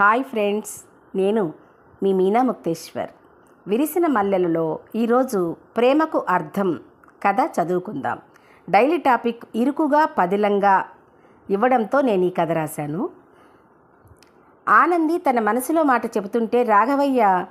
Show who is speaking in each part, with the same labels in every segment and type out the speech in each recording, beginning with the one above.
Speaker 1: Hi friends నేను మీ మీనా ముక్తేశ్వర్. విరిసిన మల్లెలలో ఈరోజు ప్రేమకు అర్థం కథ చదువుకుందాం. డైలీ టాపిక్ ఇరుకుగా పదిలంగా ఇవ్వడంతో నేను ఈ కథ రాశాను. ఆనంది తన మనసులో మాట చెబుతుంటే రాఘవయ్య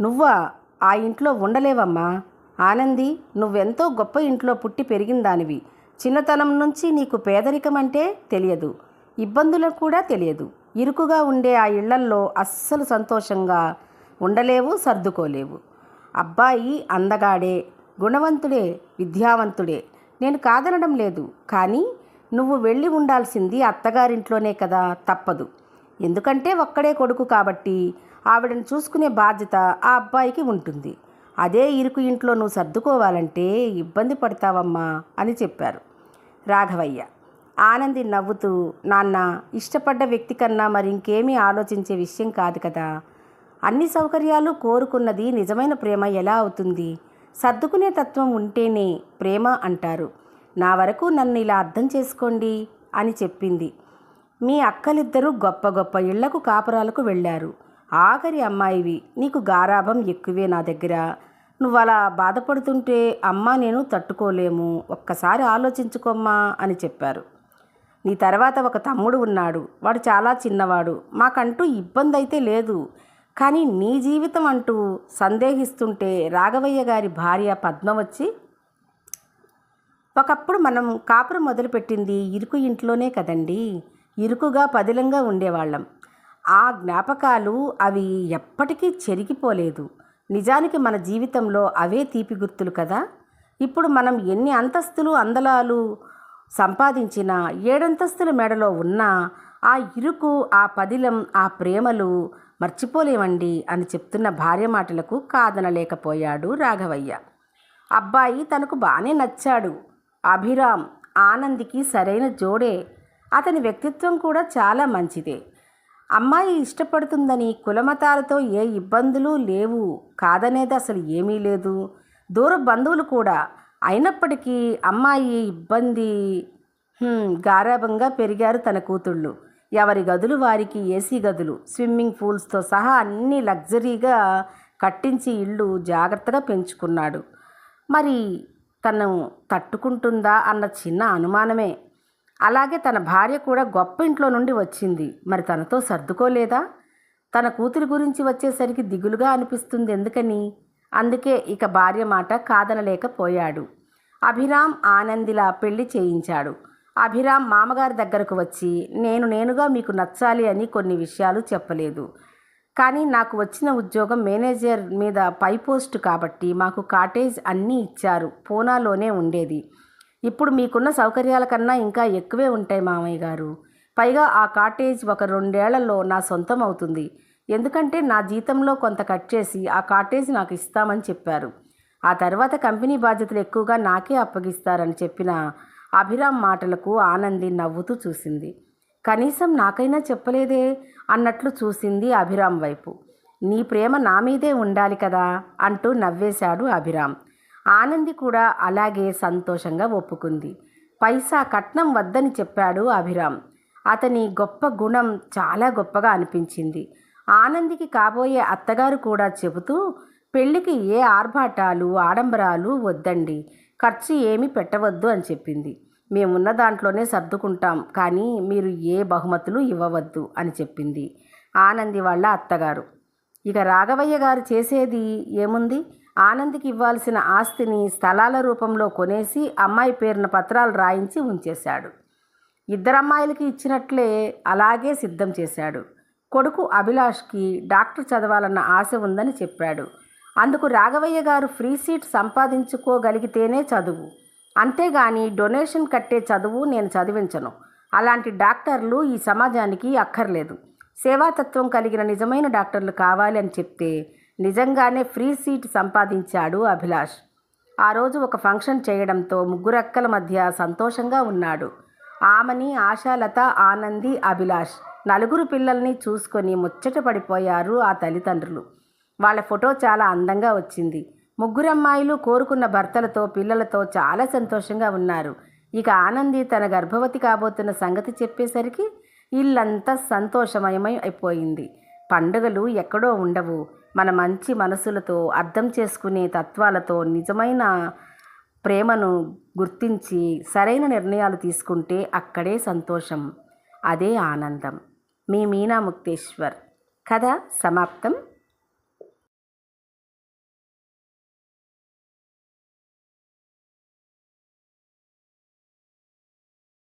Speaker 1: నువ్వా ఆ ఇంట్లో ఉండలేవమ్మా. ఆనంది నువ్వెంతో గొప్ప ఇంట్లో పుట్టి పెరిగిందానివి. చిన్నతనం నుంచి నీకు పేదరికం అంటే తెలియదు. ఇబ్బందులకు కూడా తెలియదు. ఇరుకుగా ఉండే ఆ ఇళ్ళల్లో అస్సలు సంతోషంగా ఉండలేవు సర్దుకోలేవు. అబ్బాయి అందగాడే గుణవంతుడే విద్యావంతుడే. నేను కాదనడం లేదు కానీ నువ్వు వెళ్ళి ఉండాల్సింది అత్తగారింట్లోనే కదా తప్పదు. ఎందుకంటే ఒక్కడే కొడుకు కాబట్టి ఆవిడని చూసుకునే బాధ్యత ఆ అబ్బాయికి ఉంటుంది. అదే ఇరుకు ఇంట్లో నువ్వు సర్దుకోవాలంటే ఇబ్బంది పడతావమ్మా అని చెప్పారు రాఘవయ్య. ఆనంది నవ్వుతూ నాన్న ఇష్టపడ్డ వ్యక్తి కన్నా మరి ఇంకేమీ ఆలోచించే విషయం కాదు కదా. అన్ని సౌకర్యాలు కోరుకున్నది నిజమైన ప్రేమ ఎలా అవుతుంది? సర్దుకునే తత్వం ఉంటేనే ప్రేమ అంటారు. నా వరకు నన్ను ఇలా అర్థం చేసుకోండి అని చెప్పింది. మీ అక్కలిద్దరూ గొప్ప గొప్ప ఇళ్ళకు కాపురాలకు వెళ్ళారు. ఆఖరి అమ్మాయివి నీకు గారాభం ఎక్కువే నా దగ్గర. నువ్వు అలా బాధపడుతుంటే అమ్మ నేను తట్టుకోలేము. ఒక్కసారి ఆలోచించుకోమ్మా అని చెప్పారు. నీ తర్వాత ఒక తమ్ముడు ఉన్నాడు. వాడు చాలా చిన్నవాడు. మాకంటూ ఇబ్బంది అయితే లేదు. కానీ నీ జీవితం అంటూ సందేహిస్తుంటే రాఘవయ్య గారి భార్య పద్మ వచ్చి ఒకప్పుడు మనం కాపురం మొదలుపెట్టింది ఇరుకు ఇంట్లోనే కదండి. ఇరుకుగా పదిలంగా ఉండేవాళ్ళం. ఆ జ్ఞాపకాలు అవి ఎప్పటికీ చెరిగిపోలేదు. నిజానికి మన జీవితంలో అవే తీపి గుర్తులు కదా. ఇప్పుడు మనం ఎన్ని అంతస్తులు అందలాలు సంపాదించిన ఏడంతస్తుల మెడలో ఉన్న ఆ ఇరుకు ఆ పదిలం ఆ ప్రేమలు మర్చిపోలేమండి అని చెప్తున్న భార్య మాటలకు కాదనలేకపోయాడు రాఘవయ్య. అబ్బాయి తనకు బాగానే నచ్చాడు. అభిరామ్ ఆనందికి సరైన జోడే. అతని వ్యక్తిత్వం కూడా చాలా మంచిదే. అమ్మాయి ఇష్టపడుతుందని కులమతాలతో ఏ ఇబ్బందులు లేవు. కాదనేది అసలు ఏమీ లేదు. దూర బంధువులు కూడా అయినప్పటికీ అమ్మాయి ఇబ్బంది గారాభంగా గారాబంగా పెరిగారు తన కూతుళ్ళు. ఎవరి గదులు వారికి ఏసీ గదులు. స్విమ్మింగ్ పూల్స్తో సహా అన్ని లగ్జరీగా కట్టించి ఇల్లు జాగ్రత్తగా పెంచుకున్నాడు. మరి తను తట్టుకుంటుందా అన్న చిన్న అనుమానమే. అలాగే తన భార్య కూడా గొప్ప ఇంట్లో నుండి వచ్చింది. మరి తనతో సర్దుకోలేదా? తన కూతురి గురించి వచ్చేసరికి దిగులుగా అనిపిస్తుంది ఎందుకని? అందుకే ఇక భార్య మాట కాదనలేకపోయాడు. అభిరామ్ ఆనందిలా పెళ్ళి చేయించాడు. అభిరామ్ మామగారి దగ్గరకు వచ్చి నేను నేనుగా మీకు నచ్చాలి అని కొన్ని విషయాలు చెప్పలేదు. కానీ నాకు వచ్చిన ఉద్యోగం మేనేజర్ మీద పై పోస్ట్ కాబట్టి మాకు కాటేజ్ అన్నీ ఇచ్చారు. పూనాలోనే ఉండేది. ఇప్పుడు మీకున్న సౌకర్యాల కన్నా ఇంకా ఎక్కువే ఉంటాయి మామయ్య గారు. పైగా ఆ కాటేజ్ ఒక రెండేళ్ళలో నా సొంతం అవుతుంది. ఎందుకంటే నా జీతంలో కొంత కట్ చేసి ఆ కాటేజ్ నాకు ఇస్తామని చెప్పారు. ఆ తర్వాత కంపెనీ బాధ్యతలు ఎక్కువగా నాకే అప్పగిస్తారని చెప్పిన అభిరామ్ మాటలకు ఆనంది నవ్వుతూ చూసింది. కనీసం నాకైనా చెప్పలేదే అన్నట్లు చూసింది అభిరామ్ వైపు. నీ ప్రేమ నా మీదే ఉండాలి కదా అంటూ నవ్వేశాడు అభిరామ్. ఆనంది కూడా అలాగే సంతోషంగా ఒప్పుకుంది. పైసా కట్నం వద్దని చెప్పాడు అభిరామ్. అతని గొప్ప గుణం చాలా గొప్పగా అనిపించింది. ఆనందికి కాబోయే అత్తగారు కూడా చెబుతూ పెళ్ళికి ఏ ఆర్భాటాలు ఆడంబరాలు వద్దండి. ఖర్చు ఏమీ పెట్టవద్దు అని చెప్పింది. మేమున్న దాంట్లోనే సర్దుకుంటాం కానీ మీరు ఏ బహుమతులు ఇవ్వవద్దు అని చెప్పింది ఆనంది వాళ్ళ అత్తగారు. ఇక రాఘవయ్య గారు చేసేది ఏముంది? ఆనందికి ఇవ్వాల్సిన ఆస్తిని స్థలాల రూపంలో కొనేసి అమ్మాయి పేరున పత్రాలు రాయించి ఉంచేశాడు. ఇద్దరమ్మాయిలకి ఇచ్చినట్లే అలాగే సిద్ధం చేశాడు. కొడుకు అభిలాష్కి డాక్టర్ చదవాలన్న ఆశ ఉందని చెప్పాడు. అందుకు రాఘవయ్య గారు ఫ్రీ సీట్ సంపాదించుకోగలిగితేనే చదువు. అంతేగాని డొనేషన్ కట్టే చదువు నేను చదివించను. అలాంటి డాక్టర్లు ఈ సమాజానికి అక్కర్లేదు. సేవాతత్వం కలిగిన నిజమైన డాక్టర్లు కావాలి అని చెప్తే నిజంగానే ఫ్రీ సీట్ సంపాదించాడు అభిలాష్. ఆ రోజు ఒక ఫంక్షన్ చేయడంతో ముగ్గురక్కల మధ్య సంతోషంగా ఉన్నాడు. ఆమని ఆశాలత ఆనంది అభిలాష్. నలుగురు పిల్లల్ని చూసుకొని ముచ్చట పడిపోయారు ఆ తల్లిదండ్రులు. వాళ్ళ ఫోటో చాలా అందంగా వచ్చింది. ముగ్గురమ్మాయిలు కోరుకున్న భర్తలతో పిల్లలతో చాలా సంతోషంగా ఉన్నారు. ఇక ఆనంది తన గర్భవతి కాబోతున్న సంగతి చెప్పేసరికి ఇల్లంతా సంతోషమయమై అయిపోయింది. పండుగలు ఎక్కడో ఉండవు. మన మంచి మనసులతో అర్థం చేసుకునే తత్వాలతో నిజమైన ప్రేమను గుర్తించి సరైన నిర్ణయాలు తీసుకుంటే అక్కడే సంతోషం అదే ఆనందం. మీ మీనా ముక్తేశ్వర్ కథ సమాప్తం.